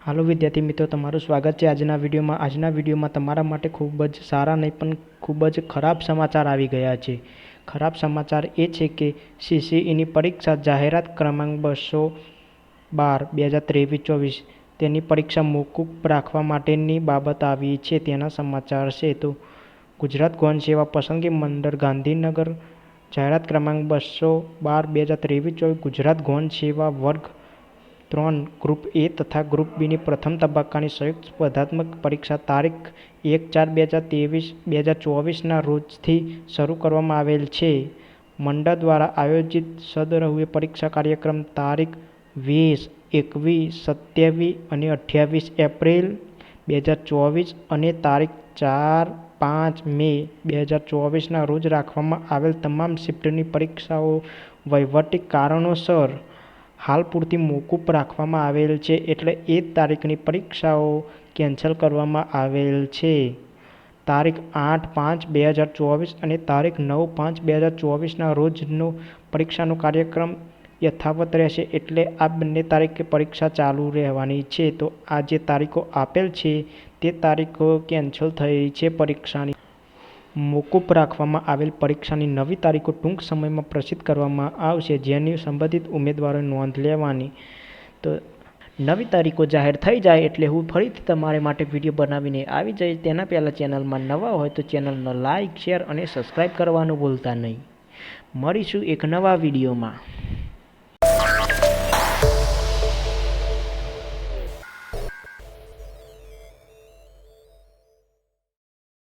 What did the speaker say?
હાલો વિદ્યાર્થી મિત્રો, તમારું સ્વાગત છે આજના વિડીયોમાં. આજના વિડીયોમાં તમારા માટે ખૂબ જ સારા નહીં, પણ ખૂબ જ ખરાબ સમાચાર આવી ગયા છે. ખરાબ સમાચાર એ છે કે સીસીઈની પરીક્ષા જાહેરાત ક્રમાંક બસો બાર, બે હજાર ત્રેવીસ, ચોવીસ તેની પરીક્ષા મોકૂફ રાખવા માટેની બાબત આવી છે તેના સમાચાર છે. તો ગુજરાત ગૌણ સેવા પસંદગી મંડળ ગાંધીનગર જાહેરાત ક્રમાંક બસો બાર, બે હજાર ત્રેવીસ, ચોવીસ ગુજરાત ગૌણ સેવા વર્ગ ત્રણ ગ્રુપ એ તથા ગ્રુપ બીની પ્રથમ તબક્કાની સંયુક્ત સ્પર્ધાત્મક પરીક્ષા તારીખ એક ચાર બે હજાર ત્રેવીસ બે હજાર ચોવીસના રોજથી શરૂ કરવામાં આવેલ છે. મંડળ દ્વારા આયોજિત સદરહુએ પરીક્ષા કાર્યક્રમ તારીખ વીસ, એકવીસ, સત્યાવીસ અને અઠ્યાવીસ એપ્રિલ બે હજાર ચોવીસ અને તારીખ ચાર પાંચ મે બે હજાર ચોવીસના રોજ રાખવામાં આવેલ તમામ શિફ્ટની પરીક્ષાઓ વહીવટી કારણોસર હાલ પૂરતી મોકૂફ રાખવામાં આવેલ છે એટલે એ તારીખની પરીક્ષાઓ કેન્સલ કરવામાં આવેલ છે. તારીખ આઠ પાંચ બે હજાર ચોવીસ અને તારીખ નવ પાંચ બે હજાર ચોવીસના રોજનો પરીક્ષાનો કાર્યક્રમ યથાવત રહેશે એટલે આ બંને તારીખે પરીક્ષા ચાલુ રહેવાની છે. તો આ જે તારીખો આપેલ છે તે તારીખો કેન્સલ થઈ છે પરીક્ષાની. મોકૂફ રાખવામાં આવેલ પરીક્ષાની નવી તારીખો ટૂંક સમયમાં પ્રસિદ્ધ કરવામાં આવશે. જેની સંબંધિત ઉમેદવારોએ નોંધ લેવાની. તો નવી તારીખો જાહેર થઈ જાય એટલે હું ફરીથી તમારે માટે વીડિયો બનાવીને આવી જઈશ. તેના પહેલાં ચેનલમાં નવા હોય તો ચેનલનો લાઇક શેર અને સબસ્ક્રાઈબ કરવાનું ભૂલતા નહીં. મળીશું એક નવા વિડીયોમાં.